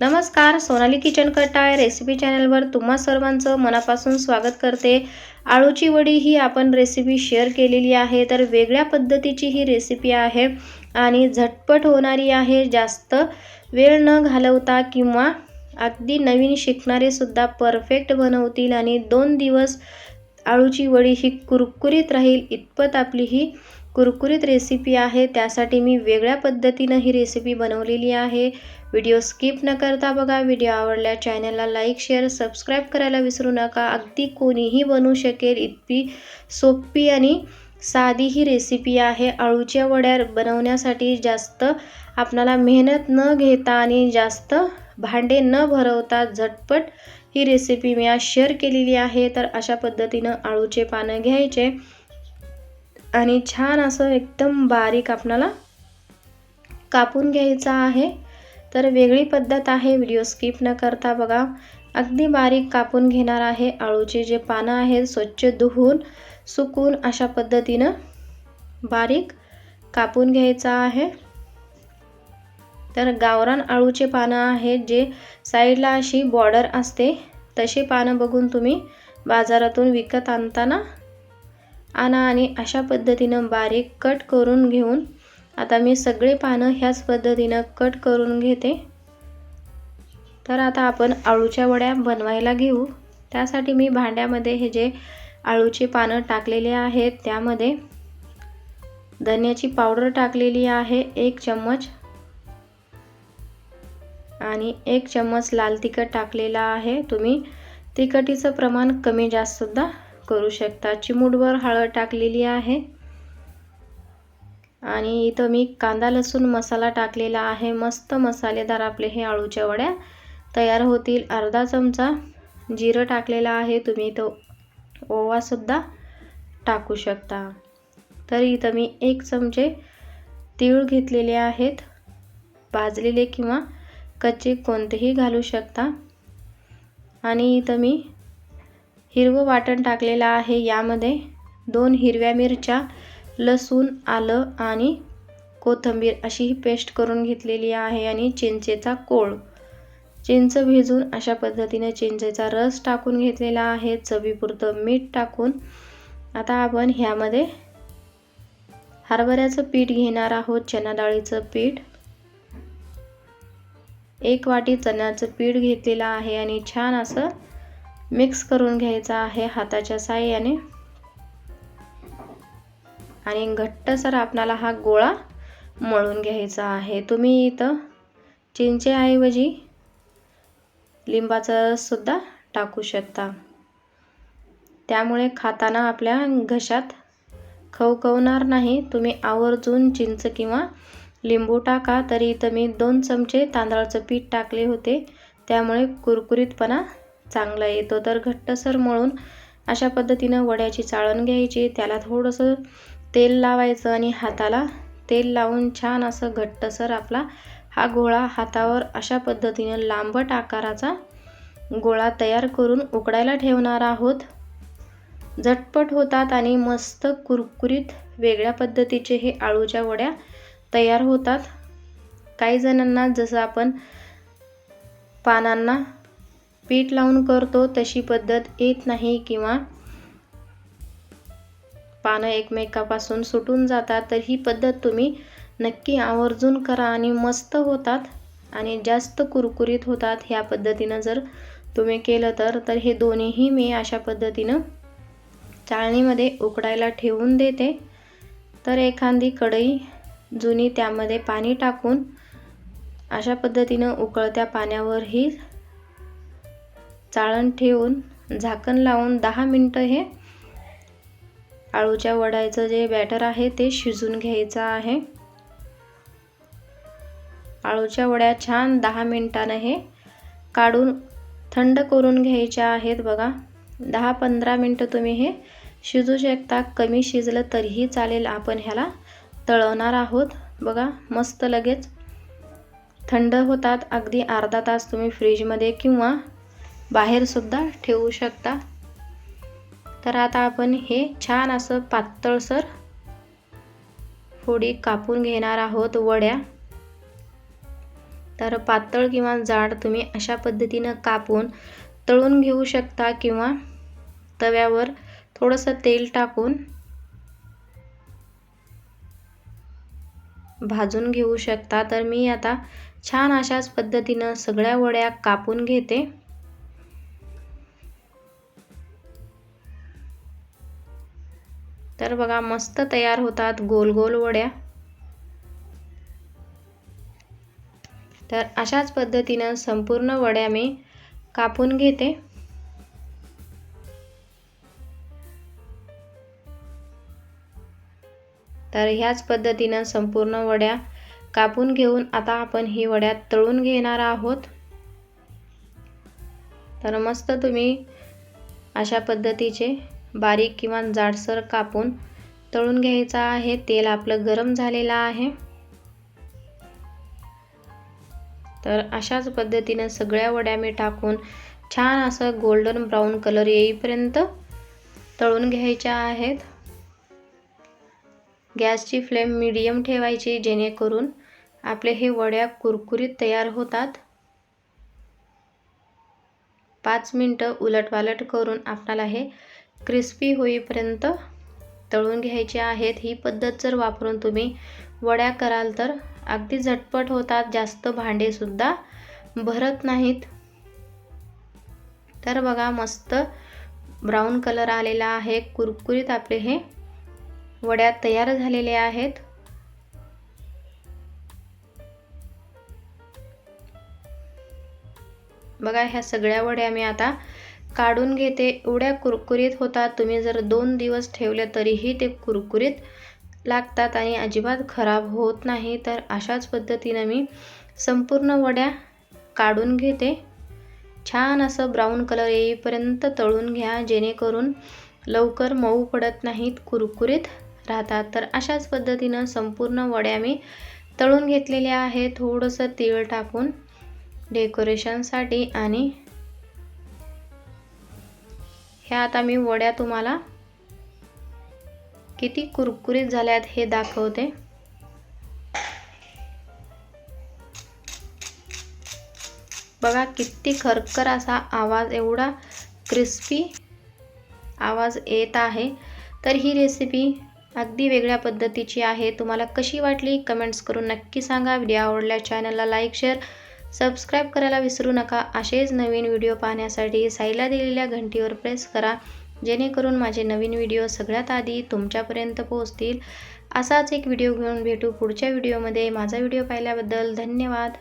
नमस्कार सोनाली किचन कटाय रेसिपी चॅनलवर तुम्हा सर्वांचं मनापासून स्वागत करते. आळूची वडी ही आपण रेसिपी शेअर केलेली आहे तर वेगळ्या पद्धतीची ही रेसिपी आहे आणि झटपट होणारी आहे. जास्त वेळ न घालवता किंवा अगदी नवीन शिकणारे सुद्धा परफेक्ट बनवतील आणि दोन दिवस आळूची वडी ही कुरकुरीत राहील इतपत आपली ही कुरकुरीत रेसिपी आहे. त्यासाठी मी वेगळ्या पद्धतीनं ही रेसिपी बनवलेली आहे. व्हिडिओ स्किप न करता बघा. व्हिडिओ आवडल्या चॅनलला लाईक शेअर सबस्क्राईब करायला विसरू नका. अगदी कोणीही बनवू शकेल इतकी सोपी आणि साधी ही रेसिपी आहे. अळूच्या वड्या बनवण्यासाठी जास्त आपणाला मेहनत न घेता आणि जास्त भांडे न भरवता झटपट ही रेसिपी मी आज शेअर केलेली आहे. तर अशा पद्धतीनं अळूचे पानं घ्यायचे. आणि छान असं एकदम बारीक आपणाला कापून घ्यायचं आहे. तर वेगळी पद्धत आहे व्हिडिओ स्किप न करता बघा. अगदी बारीक कापून घेणार आहे आळूचे जे पानं आहेत स्वच्छ धुवून सुकून अशा पद्धतीनं बारीक कापून घ्यायचं आहे. तर गावरान आळूचे पानं आहेत जे साईडला अशी बॉर्डर असते तशी पानं बघून तुम्ही बाजारातून विकत आणताना आणा आणि अशा पद्धतीनं बारीक कट करून घेऊन आता मी सगळे पानं ह्याच पद्धतीनं कट करून घेते. तर आता आपण आळूच्या वड्या बनवायला घेऊ. त्यासाठी मी भांड्यामध्ये हे जे आळूचे पानं टाकलेले आहेत त्यामध्ये धन्याची पावडर टाकलेली आहे एक चम्मच. आणि एक चम्मच लाल तिखट टाकलेला आहे. तुम्ही तिखटीचं प्रमाण कमी जास्तसुद्धा करू शकता. चिमूटभर हळद टाकलेली आहे. आणि इथं मी कांदा लसूण मसाला टाकलेला आहे. मस्त मसालेदार आपले हे आळूच्या वड्या तयार होतील. अर्धा चमचा जिरं टाकलेला आहे. तुम्ही तो ओवासुद्धा टाकू शकता. तर इथं मी एक चमचे तीळ घेतलेले आहेत. भाजलेले किंवा कच्चे कोणतेही घालू शकता. आणि इथं मी हिरवं वाटण टाकलेलं आहे. यामध्ये दोन हिरव्या मिरच्या लसूण आलं आणि कोथिंबीर अशी ही पेस्ट करून घेतलेली आहे आणि चिंचेचा कोळ. चिंच भिजून अशा पद्धतीने चिंचेचा रस टाकून घेतलेला आहे. चवीपुरतं मीठ टाकून आता आपण ह्यामध्ये हरभऱ्याचं पीठ घेणार आहोत. चना डाळीचं पीठ. एक वाटी चण्याचं पीठ घेतलेलं आहे आणि छान असं मिक्स करून घ्यायचा आहे हाताच्या साह्याने. आणि घट्टसर आपणाला हा गोळा मळून घ्यायचा आहे. तुम्ही इथं चिंचेऐवजी लिंबाचा रससुद्धा टाकू शकता. त्यामुळे खाताना आपल्या घशात खवखवणार नाही. तुम्ही आवर्जून चिंच किंवा लिंबू टाका. तरी इथं मी दोन चमचे तांदळाचं पीठ टाकले होते. त्यामुळे कुरकुरीतपणा चांगला येतो तर घट्टसर मळून अशा पद्धतीनं वड्याची चाळण घ्यायची. त्याला थोडंसं तेल लावायचं आणि हाताला तेल लावून छान असं घट्टसर आपला हा गोळा हातावर अशा पद्धतीनं लांबट आकाराचा गोळा तयार करून उकडायला ठेवणार आहोत. झटपट होतात आणि मस्त कुरकुरीत वेगळ्या पद्धतीचे हे आळूच्या वड्या तयार होतात. काही जणांना जसं आपण पानांना पीठ लावून करतो तशी पद्धत येत नाही किंवा पानं एकमेकापासून सुटून जातात तर ही पद्धत तुम्ही नक्की आवर्जून करा आणि मस्त होतात आणि जास्त कुरकुरीत होतात. ह्या पद्धतीनं जर तुम्ही केलं तर तर हे दोन्हीही मी अशा पद्धतीनं चाळणीमध्ये उकडायला ठेवून देते. तर एखादी कढई जुनी त्यामध्ये पाणी टाकून अशा पद्धतीनं उकळत्या पाण्यावरही चाळण ठेवून झाकण लावून दहा मिनटं हे आळूच्या वड्याचं जे बॅटर आहे ते शिजून घ्यायचं आहे. आळूच्या वड्या छान दहा मिनटानं हे काढून थंड करून घ्यायच्या आहेत बघा. दहा पंधरा मिनटं तुम्ही हे शिजू शकता. कमी शिजलं तरीही चालेल. आपण ह्याला तळवणार आहोत. बघा मस्त लगेच थंड होतात. अगदी अर्धा तास तुम्ही फ्रीजमध्ये किंवा बाहेरसुद्धा ठेवू शकता. तर आता आपण हे छान असं पातळसर फोडी कापून घेणार आहोत वड्या. तर पातळ किंवा जाड तुम्ही अशा पद्धतीनं कापून तळून घेऊ शकता किंवा तव्यावर थोडंसं तेल टाकून भाजून घेऊ शकता. तर मी आता छान अशाच पद्धतीनं सगळ्या वड्या कापून घेते. तर बघा मस्त तयार होतात गोल गोल वड्या. तर अशाच पद्धतीनं संपूर्ण वड्या मी कापून घेते. तर ह्याच पद्धतीनं संपूर्ण वड्या कापून घेऊन आता आपण ही वड्या तळून घेणार आहोत. तर मस्त तुम्ही अशा पद्धतीचे बारीक किंवा जाडसर कापून तळून घ्यायचा आहे. तेल आपलं गरम झालेलं आहे. तर अशाच पद्धतीनं सगळ्या वड्या मी टाकून छान असं गोल्डन ब्राऊन कलर येईपर्यंत तळून घ्यायच्या आहेत. गॅसची फ्लेम मीडियम ठेवायची जेणेकरून आपले हे वड्या कुरकुरीत तयार होतात. पाच मिनटं उलटवालट करून आपणाला हे क्रिस्पी होईपर्यंत तळून घ्यायचे आहेत. ही पद्धत जर वापरून तुम्ही वड्या कराल तर अगदी झटपट होतात. जास्त भांडेसुद्धा भरत नाहीत. तर बघा मस्त ब्राऊन कलर आलेला आहे. कुरकुरीत आपले हे वड्या तयार झालेले आहेत. बघा ह्या सगळ्या वड्या मी आता काढून घेते. एवढ्या कुरकुरीत होतात तुम्ही जर दोन दिवस ठेवले तरीही ते कुरकुरीत लागतात आणि अजिबात खराब होत नाही. तर अशाच पद्धतीनं मी संपूर्ण वड्या काढून घेते. छान असं ब्राऊन कलर येईपर्यंत तळून घ्या. जेणेकरून लवकर मऊ पडत नाहीत कुरकुरीत राहतात. तर अशाच पद्धतीनं संपूर्ण वड्या मी तळून घेतलेल्या आहे थोडंसं तीळ टाकून डेकोरेशनसाठी आणि ह्या आता मी वड्या तुम्हाला किती कुरकुरीत झाल्यात हे दाखवते. बघा किती खरखर असा आवाज एवढा क्रिस्पी आवाज येत आहे. तर ही रेसिपी अगदी वेगळ्या पद्धतीची आहे. तुम्हाला कशी वाटली? कमेंट्स करून नक्की सांगा. व्हिडिओ आवडल्या चॅनलला लाईक शेअर सबस्क्राईब करायला विसरू नका. असेच नवीन व्हिडिओ पाहण्यासाठी साईला दिलेल्या घंटीवर प्रेस करा. जेणेकरून माझे नवीन व्हिडिओ सगळ्यात आधी तुमच्यापर्यंत पोहोचतील. असाच एक व्हिडिओ घेऊन भेटू पुढच्या व्हिडिओमध्ये माझा व्हिडिओ पाहिल्याबद्दल धन्यवाद.